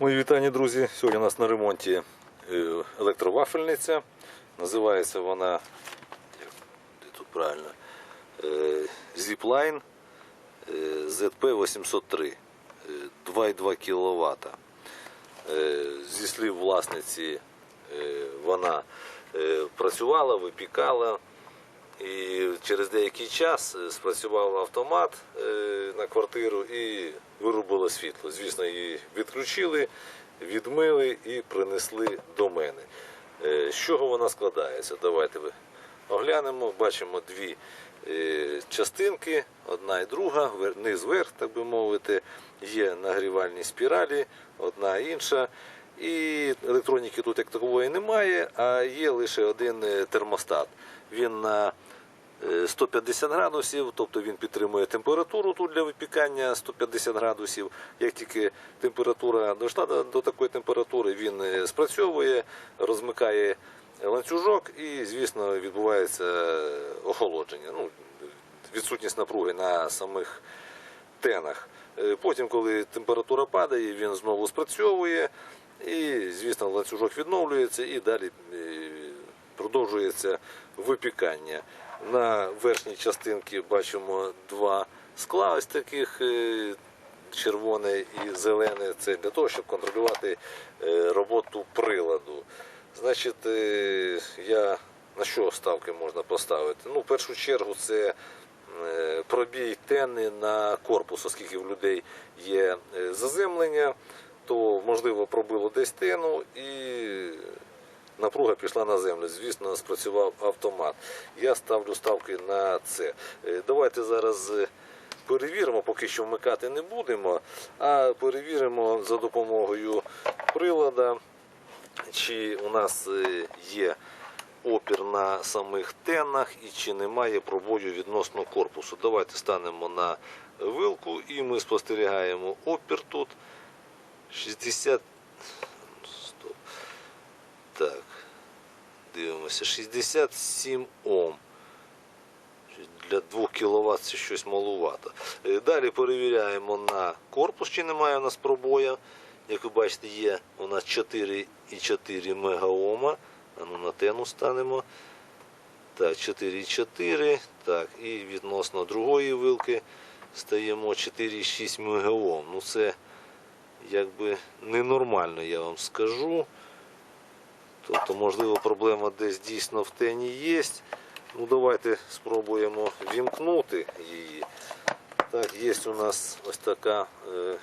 Мої вітання, друзі. Сьогодні у нас на ремонті е, електровафельниця. Називається вона де тут правильно, е, Zipline е, ZP803 е, 2,2 кВт. Зі слів власниці, е, вона працювала, випікала. І через деякий час е, спрацював автомат е, на квартиру і вирубило світло. Звісно, її відключили, відмили і принесли до мене. Е, З чого вона складається? Давайте оглянемо. Бачимо дві частинки, одна і друга, низ верх, так би мовити. Є нагрівальні спіралі, одна інша. І електроніки тут як такової немає, а є лише один термостат. Він на 150 градусів, тобто він підтримує температуру тут для випікання 150 градусів. Як тільки температура дійшла до, такої температури, він е, спрацьовує, розмикає ланцюжок і, звісно, відбувається е, охолодження. Ну, відсутність напруги на самих тенах. Е, Потім, коли температура падає, він знову спрацьовує, і, звісно, ланцюжок відновлюється і далі е, продовжується випікання. На верхній частинці бачимо два скла ось таких. е, Червоне і зелене це для того, щоб контролювати е, роботу приладу. Значить, е, я на що ставки можна поставити? Ну, в першу чергу, це пробій тени на корпус, оскільки в людей є заземлення, то можливо пробило десь тену і напруга пішла на землю. Звісно, спрацював автомат. Я ставлю ставки на це. Е, Давайте зараз. е, Перевіримо, поки що вмикати не будемо, а перевіримо за допомогою прилада, чи у нас е, є опір на самих тенах і чи немає пробою відносно корпусу. Давайте станемо на вилку і ми спостерігаємо опір тут 60. Стоп. Так. Дивимося. 67 Ом. Для 2 кВт це щось малувато. Е, Далі перевіряємо на корпус, чи немає у нас пробоя. Як ви бачите, є у нас 4,4 мегаома. Ну на тену станемо. Так, 4,4. Так, і відносно другої вилки стаємо 4,6 мегаом. Ну це якби ненормально, я вам скажу. Тобто, можливо, проблема десь дійсно в тені є. Ну, давайте спробуємо вімкнути її. Так, є у нас ось така е,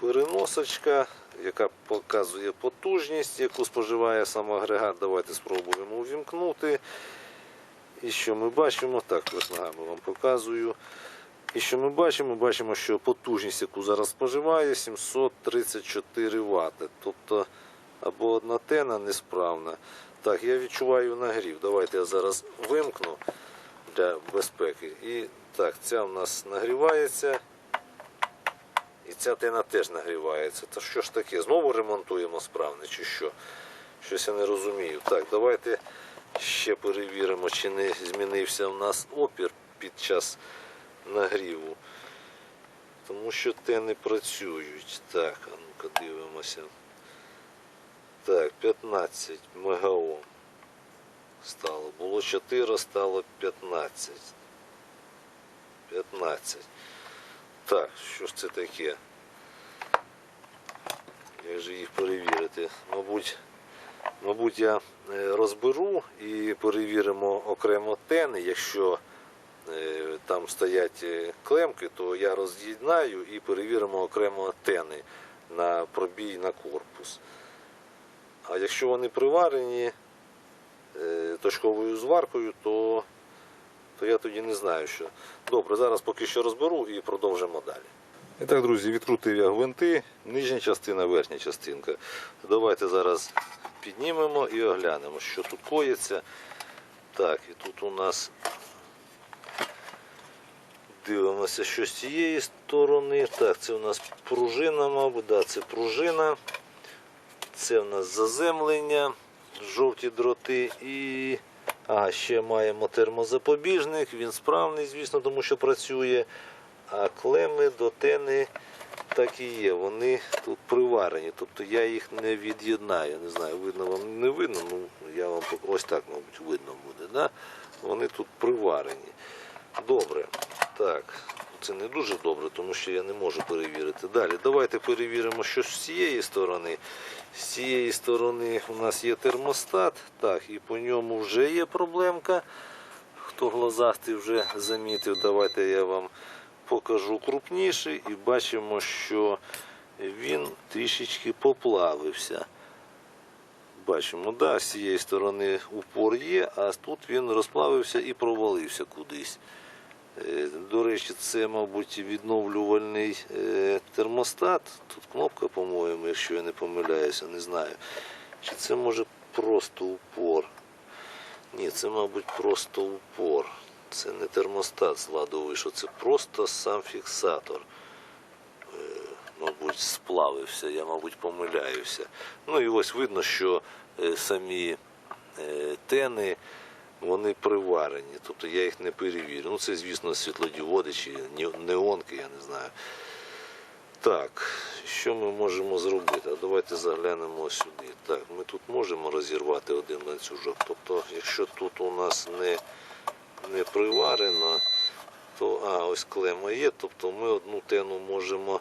переносочка, яка показує потужність, яку споживає сам агрегат. Давайте спробуємо увімкнути. І що ми бачимо? Так, ось ногами вам показую. І що ми бачимо? Бачимо, що потужність, яку зараз споживає, 734 Вт. Тобто або одна тена несправна. Так, я відчуваю нагрів. Давайте я зараз вимкну для безпеки. І так, ця в нас нагрівається. І ця тена теж нагрівається. Та що ж таке? Знову ремонтуємо справне чи що? Щось я не розумію. Так, давайте ще перевіримо, чи не змінився в нас опір під час нагріву. Тому що тени працюють. Так, а ну-ка дивимося. Так, 15 мегаом стало. Було 4, стало 15. 15. Так, що ж це таке? Як же їх перевірити? Мабуть, мабуть, я е, розберу і перевіримо окремо тени. Якщо е, там стоять е, клемки, то я роз'єднаю і перевіримо окремо тени на пробій на корпус. А якщо вони приварені е, точковою зваркою, то, то я тоді не знаю, що. Добре, зараз поки що розберу і продовжимо далі. І так, друзі, відкрутив я гвинти, нижня частина, верхня частинка. Давайте зараз піднімемо і оглянемо, що тут коїться. Так, і тут у нас дивимося, що з цієї сторони. Так, це у нас пружина, мабуть, да, це пружина. Це в нас заземлення, жовті дроти і. А, ще маємо термозапобіжник, він справний, звісно, тому що працює. А клеми до тени так і є. Вони тут приварені. Тобто я їх не від'єднаю. Не знаю, видно вам не видно. Ну я вам ось так, мабуть, видно буде. Да? Вони тут приварені. Добре. Так. Це не дуже добре, тому що я не можу перевірити. Далі, давайте перевіримо, що з цієї сторони. З цієї сторони у нас є термостат, так, і по ньому вже є проблемка. Хто глазастий вже замітив, давайте я вам покажу крупніший і бачимо, що він трішечки поплавився. Бачимо, да, з цієї сторони упор є, а тут він розплавився і провалився кудись. Е, До речі, це, мабуть, відновлювальний е, термостат. Тут кнопка, по-моєму, якщо я не помиляюся, не знаю. Чи це може просто упор? Ні, це, мабуть, просто упор. Це не термостат з ладу вийшов, це просто сам фіксатор. Е, Мабуть, сплавився, я, мабуть, помиляюся. Ну і ось видно, що самі тени вони приварені, тобто я їх не перевірю. Ну це, звісно, світлодіоди чи неонки, я не знаю. Так, що ми можемо зробити? Давайте заглянемо сюди. Так, ми тут можемо розірвати один ланцюжок. Тобто, якщо тут у нас не, не приварено, то а, ось клема є, тобто ми одну тену можемо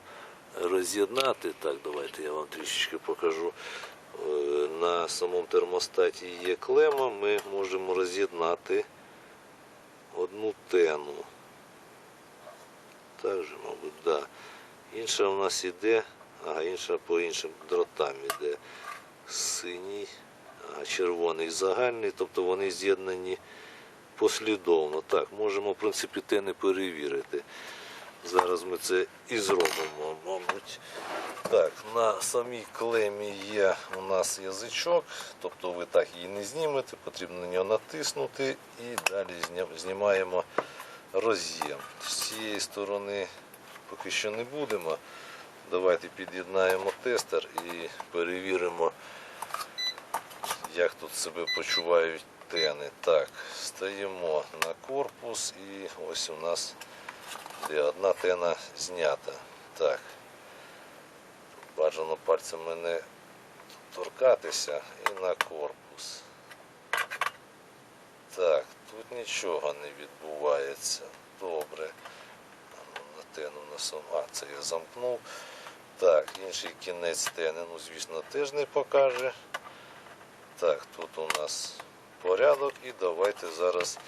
роз'єднати. Так, давайте я вам трішечки покажу. Е, На самому термостаті є клема, ми можемо роз'єднати одну тену. Так же, мабуть. Да. Інша у нас іде, а інша по іншим дротам іде. Синій, а червоний загальний, тобто вони з'єднані послідовно. Так, можемо, в принципі, те не перевірити. Зараз ми це і зробимо, мабуть. Так, на самій клемі є у нас язичок, тобто ви так її не знімете, потрібно на нього натиснути і далі знімаємо роз'єм. З цієї сторони поки що не будемо. Давайте під'єднаємо тестер і перевіримо, як тут себе почувають тени. Так, стаємо на корпус і ось у нас де одна тена знята. Так. Бажано пальцями не торкатися і на корпус. Так, тут нічого не відбувається. Добре. Ну, На тену на. А, це я замкнув. Так, інший кінець тени, ну, звісно, теж не покаже. Так, тут у нас порядок і давайте зараз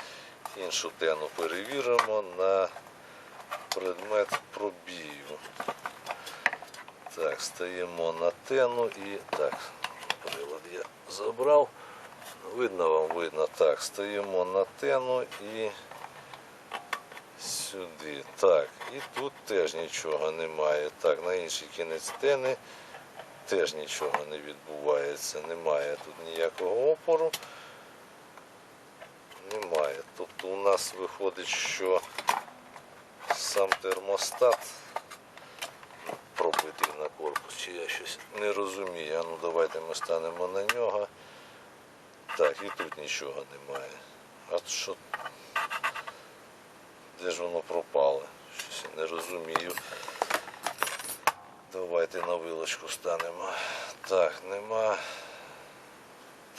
іншу тену перевіримо на предмет пробію. Так, стаємо на тену і так, прилад я забрав. Видно вам, видно. Так, стаємо на тену і сюди. Так, і тут теж нічого немає. Так, на інший кінець тени теж нічого не відбувається. Немає тут ніякого опору. Немає. Тобто у нас виходить, що сам термостат пробитий на корпус, чи я щось не розумію. А ну давайте ми станемо на нього. Так, і тут нічого немає. А що? Де ж воно пропало? Щось я не розумію. Давайте на вилочку станемо. Так, нема.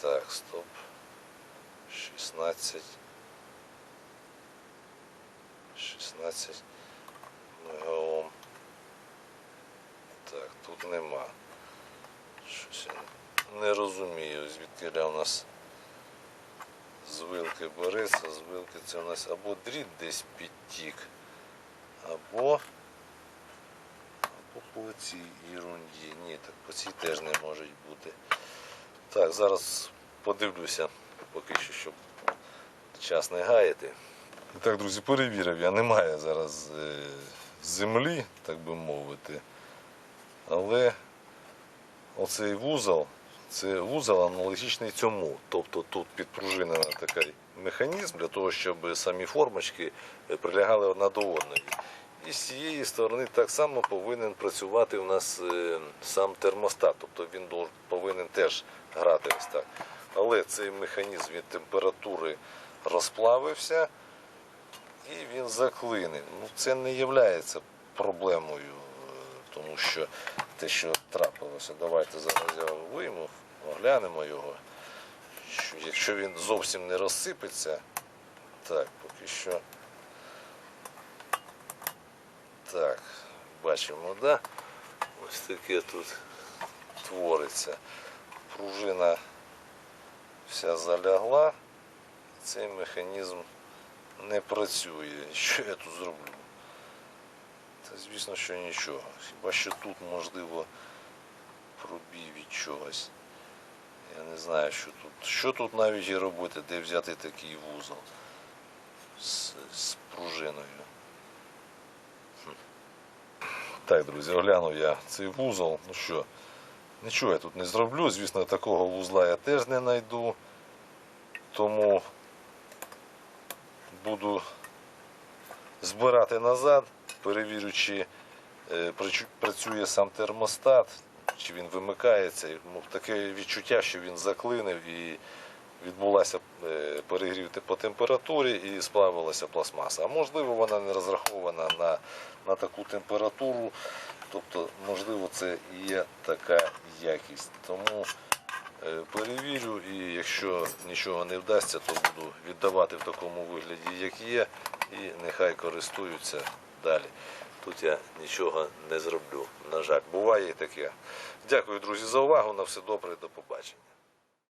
Так, стоп. 16. 16 мегаом. Так, тут нема. Щось я не розумію, звідки у нас з вилки береться, з це у нас або дріт десь підтік, або, або по цій ерунді. Ні, так по цій теж не може бути. Так, зараз подивлюся, поки що, щоб час не гаяти. Так, друзі, перевірив, я немає зараз е, землі, так би мовити. Але оцей вузол, це вузол аналогічний цьому. Тобто тут підпружинений такий механізм для того, щоб самі формочки прилягали одна до одної. І з цієї сторони так само повинен працювати у нас е, сам термостат. Тобто він повинен теж грати ось так. Але цей механізм від температури розплавився і він заклинив. Ну, це не є проблемою, е, тому що те, що трапилося, давайте зараз я вийму, оглянемо його. Якщо він зовсім не розсипеться, так, поки що. Так, бачимо, да? Ось таке тут твориться. Пружина вся залягла, цей механізм не працює. Що я тут зроблю? Та звісно, що нічого. Хіба що тут можливо пробій від чогось. Я не знаю, що тут. Що тут навіть і робити, де взяти такий вузол з, з пружиною. Так, друзі, оглянув я цей вузол. Ну що, нічого я тут не зроблю. Звісно, такого вузла я теж не знайду. Тому буду збирати назад, перевірю, чи е, працює сам термостат, чи він вимикається. Ну, таке відчуття, що він заклинив і відбулася е, перегрів по температурі і сплавилася пластмаса. А можливо, вона не розрахована на, таку температуру. Тобто, можливо, це є така якість. Тому перевірю і якщо нічого не вдасться, то буду віддавати в такому вигляді, як є, і нехай користуються далі. Тут я нічого не зроблю. На жаль, буває і таке. Дякую, друзі, за увагу. На все добре, до побачення.